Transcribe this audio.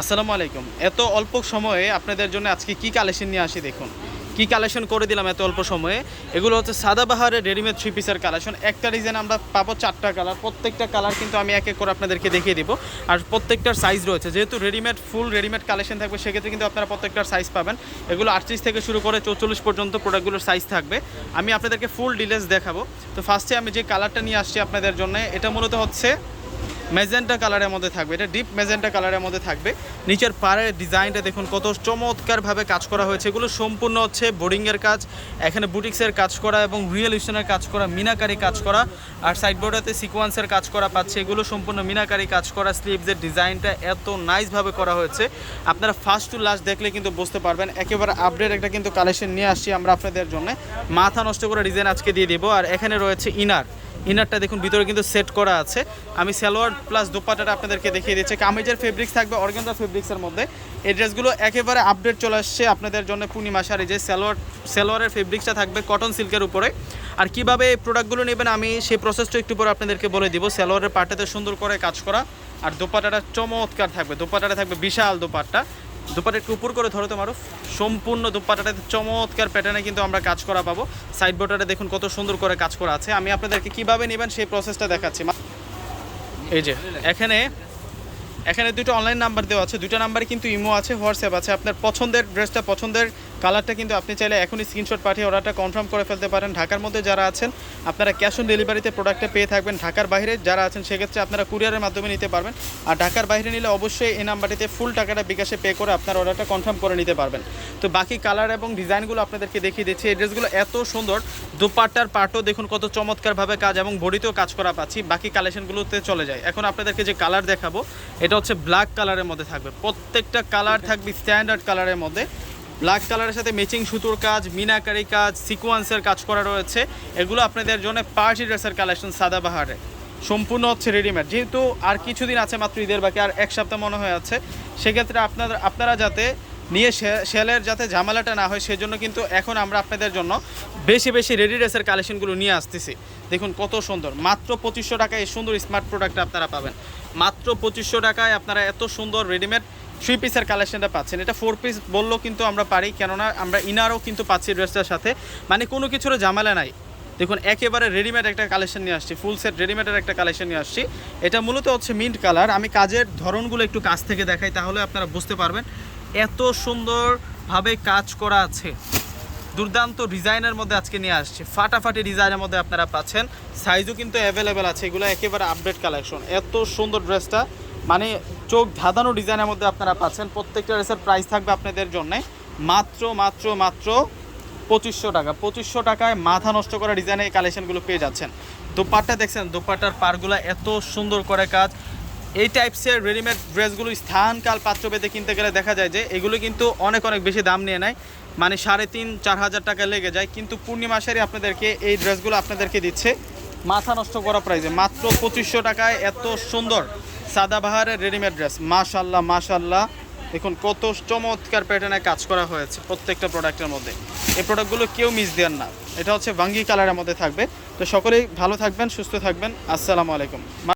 আসসালামু আলাইকুম। এত অল্প সময়ে আপনাদের জন্য আজকে কি কালেকশন নিয়ে আসি দেখুন। কি কালেকশন করে দিলাম এত অল্প সময়ে? এগুলো হচ্ছে সাদাবাহারের রেডিমেড থ্রি পিসের কালেকশন একটা ডিজাইন আমরা পাবো চারটা কালার প্রত্যেকটা কালার কিন্তু আমি এক এক করে আপনাদেরকে দেখিয়ে দিব। আর প্রত্যেকটার সাইজ রয়েছে। যেহেতু রেডিমেড ফুল রেডিমেড কালেকশন থাকবে, সেক্ষেত্রে কিন্তু আপনারা প্রত্যেকটার সাইজ পাবেন। এগুলো আটত্রিশ থেকে শুরু করে চৌচল্লিশ পর্যন্ত প্রোডাক্টগুলোর সাইজ থাকবে। আমি আপনাদেরকে ফুল ডিটেলস দেখাবো। তো ফার্স্টে আমি যে কালারটা নিয়ে আসছি আপনাদের জন্য, এটা মূলত হচ্ছে মেজেন্টা কালারের মধ্যে থাকবে। এটা ডিপ মেজেন্টা কালারের মধ্যে থাকবে। নিচের পাড়ের ডিজাইনটা দেখুন, কত চমৎকারভাবে কাজ করা হয়েছে। এগুলো সম্পূর্ণ হচ্ছে বোর্ডিংয়ের কাজ, এখানে বুটিক্সের কাজ করা এবং রিয়েল ইস্টনের কাজ করা, মিনাকারি কাজ করা। আর সাইডবোর্ডেতে সিকোয়েন্সের কাজ করা পাচ্ছে। এগুলো সম্পূর্ণ মিনাকারি কাজ করা, স্লিভসের ডিজাইনটা এত নাইসভাবে করা হয়েছে। আপনারা ফার্স্ট টু লাস্ট দেখলে কিন্তু বুঝতে পারবেন। একেবারে আপডেট একটা কিন্তু কালেকশন নিয়ে আসছি আমরা আপনাদের জন্য। মাথা নষ্ট করে ডিজাইন আজকে দিয়ে দিব। আর এখানে রয়েছে ইনার ইনারটা দেখুন, ভিতরে কিন্তু সেট করা আছে। আমি সালোয়ার প্লাস দোপাটাটা আপনাদেরকে দেখিয়ে দিচ্ছি। কামিজের ফেব্রিক্স থাকবে অর্গেন্দা ফেব্রিক্সের মধ্যে। এই ড্রেসগুলো একেবারে আপডেট চলে আসছে আপনাদের জন্য পূর্ণিমা শাড়ি, যে সালোয়ার, সালোয়ারের ফেব্রিক্সটা থাকবে কটন সিল্কের উপরে। আর কীভাবে এই প্রোডাক্টগুলো নেবেন আমি সেই প্রসেসটা একটু পরে আপনাদেরকে বলে দিব। সালোয়ারের পাটাতে সুন্দর করে কাজ করা। আর দোপাটাটা চমৎকার থাকবে দোপাটাটা থাকবে বিশাল দোপাট্টা। দুপাটা একটু উপর করে ধরো তো মারুফ। সম্পূর্ণ দুপাটাটাতে চমৎকার প্যাটার্নে কিন্তু আমরা কাজ করা পাবো। সাইড বোর্ডারে দেখুন কত সুন্দর করে কাজ করা আছে। আমি আপনাদেরকে কীভাবে নেবেন সেই প্রসেসটা দেখাচ্ছি। এই যে, এখানে এখানে দুটো অনলাইন নাম্বার দেওয়া আছে। দুটো নাম্বারে কিন্তু ইমো আছে, হোয়াটসঅ্যাপ আছে। আপনার পছন্দের ড্রেসটা পছন্দের কালারটা কিন্তু আপনি চাইলে এখনই স্ক্রিনশট পাঠিয়ে অর্ডারটা কনফার্ম করে ফেলতে পারেন। ঢাকার মধ্যে যারা আছেন, আপনারা ক্যাশ অন ডেলিভারিতে প্রোডাক্টটা পেয়ে থাকবেন। ঢাকার বাইরে যারা আছেন, সেক্ষেত্রে আপনারা কুরিয়ারের মাধ্যমে নিতে পারবেন। আর ঢাকার বাইরে নিলে অবশ্যই এই নাম্বারটিতে ফুল টাকাটা বিকাশে পে করে আপনার অর্ডারটা কনফার্ম করে নিতে পারবেন। তো বাকি কালার এবং ডিজাইনগুলো আপনাদেরকে দেখিয়ে দিচ্ছি। এই ড্রেসগুলো এত সুন্দর। দুপাট্টার পাটও দেখুন কত চমৎকারভাবে কাজ এবং বডিতেও কাজ করা পাচ্ছি। বাকি কালেকশনগুলোতে চলে যায়। এখন আপনাদেরকে যে কালার দেখাবো, এটা হচ্ছে ব্ল্যাক কালারের মধ্যে থাকবে। প্রত্যেকটা কালার থাকবে স্ট্যান্ডার্ড কালারের মধ্যে। ব্ল্যাক কালারের সাথে ম্যাচিং সুতোর কাজ, মিনাকারি কাজ, সিকোয়েন্সের কাজ করা রয়েছে। এগুলো আপনাদের জন্য পার্টি ড্রেসের কালেকশন সাদাবাহারে। সম্পূর্ণ হচ্ছে রেডিমেড যেহেতু আর কিছুদিন আছে মাত্র ঈদের, বাকি আর এক সপ্তাহ মনে হয়ে আছে, সেক্ষেত্রে আপনারা আপনারা যাতে নিয়ে সেলের যাতে ঝামেলাটা না হয়, সেজন্য কিন্তু এখন আমরা আপনাদের জন্য বেশি বেশি রেডি ড্রেসের কালেকশনগুলো নিয়ে আসতেছি। দেখুন কত সুন্দর। মাত্র পঁচিশশো টাকায় এই সুন্দর স্মার্ট প্রোডাক্ট আপনারা পাবেন। মাত্র পঁচিশশো টাকায় আপনারা এত সুন্দর রেডিমেড থ্রি পিসের কালেকশনটা পাচ্ছেন। এটা ফোর পিস বললেও কিন্তু আমরা পারি, কেননা আমরা ইনারও কিন্তু পাচ্ছি ড্রেসটার সাথে। মানে কোনো কিছুর ঝামেলা নাই। দেখুন, একেবারে রেডিমেড একটা কালেকশন নিয়ে আসছি ফুল সেট রেডিমেডের একটা কালেকশন নিয়ে আসছি। এটা মূলত হচ্ছে মিন্ট কালার আমি কাজের ধরনগুলো একটু কাছ থেকে দেখাই, তাহলে আপনারা বুঝতে পারবেন এত সুন্দরভাবে কাজ করা আছে। দুর্দান্ত ডিজাইনের মধ্যে আজকে নিয়ে আসছে। ফাটাফাটি ডিজাইনের মধ্যে আপনারা পাচ্ছেন। সাইজও কিন্তু অ্যাভেলেবেল আছে। এগুলো একেবারে আপডেট কালেকশন এত সুন্দর ড্রেসটা মানে চোখ ধাঁধানো ডিজাইনের মধ্যে আপনারা পাচ্ছেন। প্রত্যেকটা ড্রেসের প্রাইস থাকবে আপনাদের জন্য। মাত্র মাত্র মাত্র পঁচিশশো টাকা। পঁচিশশো টাকায় মাথা নষ্ট করা ডিজাইনের এই কালেকশানগুলো পেয়ে যাচ্ছেন। দোপাট্টা দেখছেন, দোপাট্টার পারগুলো এত সুন্দর করে কাজ। এই টাইপসের রেডিমেড ড্রেসগুলো স্থানকাল পাত্রভেদে কিনতে গেলে দেখা যায় যে এগুলো কিন্তু অনেক অনেক বেশি দাম নিয়ে নেয়। মানে সাড়ে তিন, চার হাজার টাকা লেগে যায়। কিন্তু পূর্ণিমাসেরই আপনাদেরকে এই ড্রেসগুলো আপনাদেরকে দিচ্ছে। মাথা নষ্ট করা প্রাইজে মাত্র পঁচিশশো টাকায় এত সুন্দর সাদাবাহারের রেডিমেড ড্রেস। মাশাল্লাহ মাশাল্লাহ দেখুন, কত চমৎকার প্যাটার্নে কাজ করা হয়েছে প্রত্যেকটা প্রোডাক্টের মধ্যে। এই প্রোডাক্টগুলো কেউ মিস দেন না। এটা হচ্ছে ভাঙ্গি কালারের মধ্যে থাকবে। তো সকলেই ভালো থাকবেন, সুস্থ থাকবেন। আসসালামু আলাইকুম।